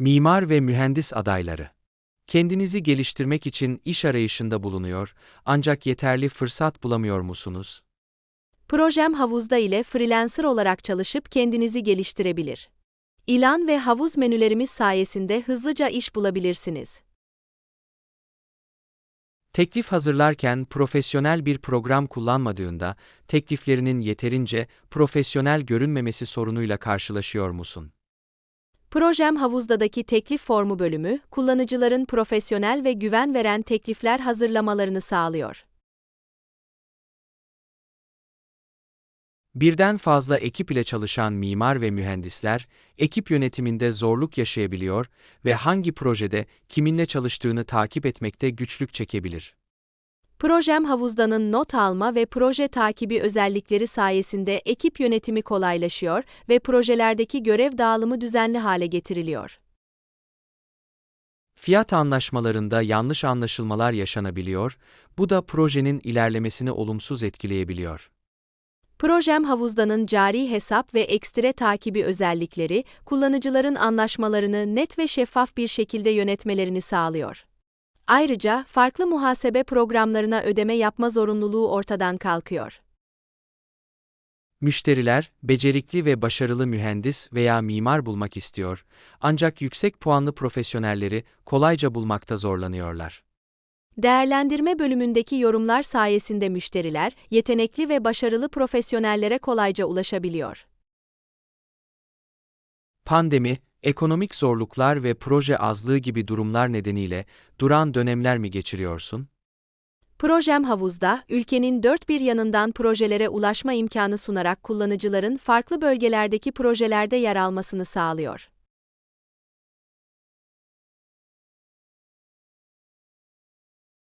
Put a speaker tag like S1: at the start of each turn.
S1: Mimar ve mühendis adayları. Kendinizi geliştirmek için iş arayışında bulunuyor ancak yeterli fırsat bulamıyor musunuz?
S2: Projem havuzda ile freelancer olarak çalışıp kendinizi geliştirebilir. İlan ve havuz menülerimiz sayesinde hızlıca iş bulabilirsiniz.
S1: Teklif hazırlarken profesyonel bir program kullanmadığında tekliflerinin yeterince profesyonel görünmemesi sorunuyla karşılaşıyor musun?
S2: Projem havuzdadaki teklif formu bölümü, kullanıcıların profesyonel ve güven veren teklifler hazırlamalarını sağlıyor.
S1: Birden fazla ekip ile çalışan mimar ve mühendisler, ekip yönetiminde zorluk yaşayabiliyor ve hangi projede kiminle çalıştığını takip etmekte güçlük çekebilir.
S2: Projem havuzdanın not alma ve proje takibi özellikleri sayesinde ekip yönetimi kolaylaşıyor ve projelerdeki görev dağılımı düzenli hale getiriliyor.
S1: Fiyat anlaşmalarında yanlış anlaşılmalar yaşanabiliyor, bu da projenin ilerlemesini olumsuz etkileyebiliyor.
S2: Projem havuzdanın cari hesap ve ekstre takibi özellikleri, kullanıcıların anlaşmalarını net ve şeffaf bir şekilde yönetmelerini sağlıyor. Ayrıca farklı muhasebe programlarına ödeme yapma zorunluluğu ortadan kalkıyor.
S1: Müşteriler, becerikli ve başarılı mühendis veya mimar bulmak istiyor, ancak yüksek puanlı profesyonelleri kolayca bulmakta zorlanıyorlar.
S2: Değerlendirme bölümündeki yorumlar sayesinde müşteriler, yetenekli ve başarılı profesyonellere kolayca ulaşabiliyor.
S1: Pandemi, ekonomik zorluklar ve proje azlığı gibi durumlar nedeniyle duran dönemler mi geçiriyorsun?
S2: Projem Havuz'da, ülkenin dört bir yanından projelere ulaşma imkanı sunarak kullanıcıların farklı bölgelerdeki projelerde yer almasını sağlıyor.